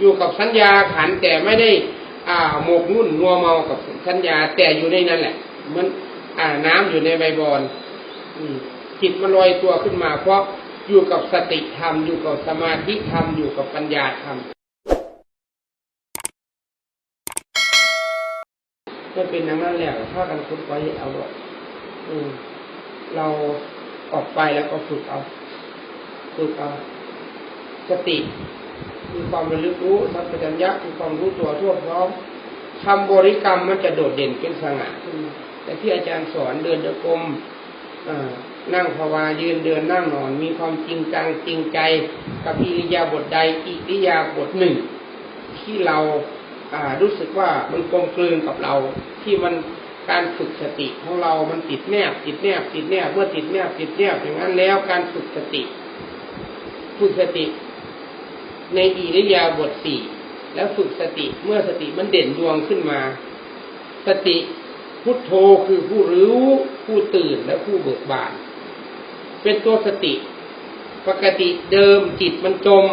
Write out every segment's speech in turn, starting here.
อยู่กับสัญญาขันแต่ไม่ได้ อ่าหมกมุ่นงัวเมากับสัญญาแต่อยู่ในนั้นแหละมันอ่าน้ำอยู่ในใบบอนจิตมันลอยตัวขึ้นมา เพราะอยู่กับสติธรรมอยู่กับสมาธิธรรมอยู่กับปัญญาธรรมไม่เป็นอย่างนั้นแล้วถ้ากันคุดไว้เอาหรอกอืมเราออกไปแล้วก็ฝึกเอาฝึกเอาสติ มีความระลึกรู้สัมปชัญญะมีความรู้ตัวทั่วพร้อมคำบริกรรมมันจะโดดเด่นเป็นสง่าขึ้นแต่ที่อาจารย์สอนเดินเดกลมนั่งภาวายืนเดินนั่งนอน มีความจริงจังจริงใจกับอิริยาบถใดอิริยาบถหนึ่ง ที่เราอ่ารู้สึกว่ามันกลมกลืนกับเราที่มันการฝึกสติของเรา มันติดแนบติดแนบติดแนบเมื่อติดแนบติดแนบอย่างนั้นแล้วการฝึกสติ ฝึกสติ ในอิริยาบถสี่แล้วฝึกสติเมื่อสติมันเด่นดวงขึ้นมา สติพุทโธคือผู้รู้ผู้ตื่นและผู้เบิกบาน เป็นตัวสติ ปกติเดิมจิตมันจม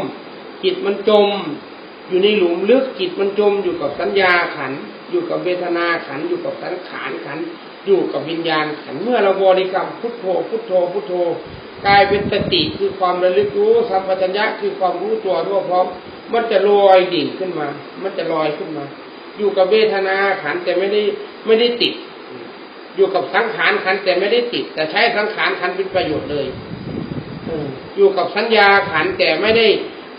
จิตมันจม อยู่ในหลุมลึกจิตมันจม อยู่กับสัญญาขัน อยู่กับเวทนาขัน อยู่กับสังขารขัน อยู่กับวิญญาณขัน เมื่อเราบริกรรมพุทโธพุทโธพุทโธ กลายเป็นสติคือความระลึกรู้สัมปชัญญะคือความรู้ตัวทั่วพร้อม มันจะลอยดิ่งขึ้นมา มันจะลอยขึ้นมา อยู่กับเวทนาขันแต่ไม่ได้ไม่ได้ติด อยู่กับสังขารขันแต่ไม่ได้ติด แต่ใช้สังขารขันเป็นประโยชน์เลยอยู่กับสัญญาขันแต่ไม่ได้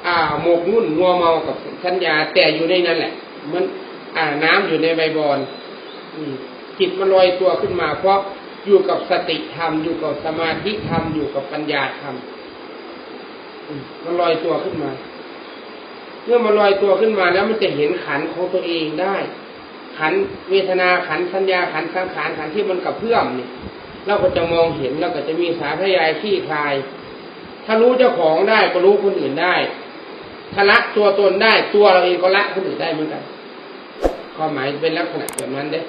อ่าหมกมุ่นงัวเมากับสัญญาแต่อยู่ในนั้นแหละมันอ่าน้ำอยู่ในใบบอนจิตมันลอยตัวขึ้นมา เพราะ อยู่กับสติธรรมอยู่กับสมาธิธรรมอยู่กับปัญญาธรรมมันลอยตัวขึ้นมา เมื่อมันลอยตัวขึ้นมาแล้วมันจะเห็นขันของตัวเองได้ ขันเวทนาขันสัญญาขันสังขารขันที่มันกับเพื่อมนี่เราก็จะมองเห็นเราก็จะมีสาธยายที่คลาย ถ้ารู้เจ้าของได้ก็รู้คนอื่นได้ถ้าละตัวตนได้ตัวเราเองก็ละคนอื่นได้เหมือนกันความหมายเป็นลักษณะแบบนั้นเด้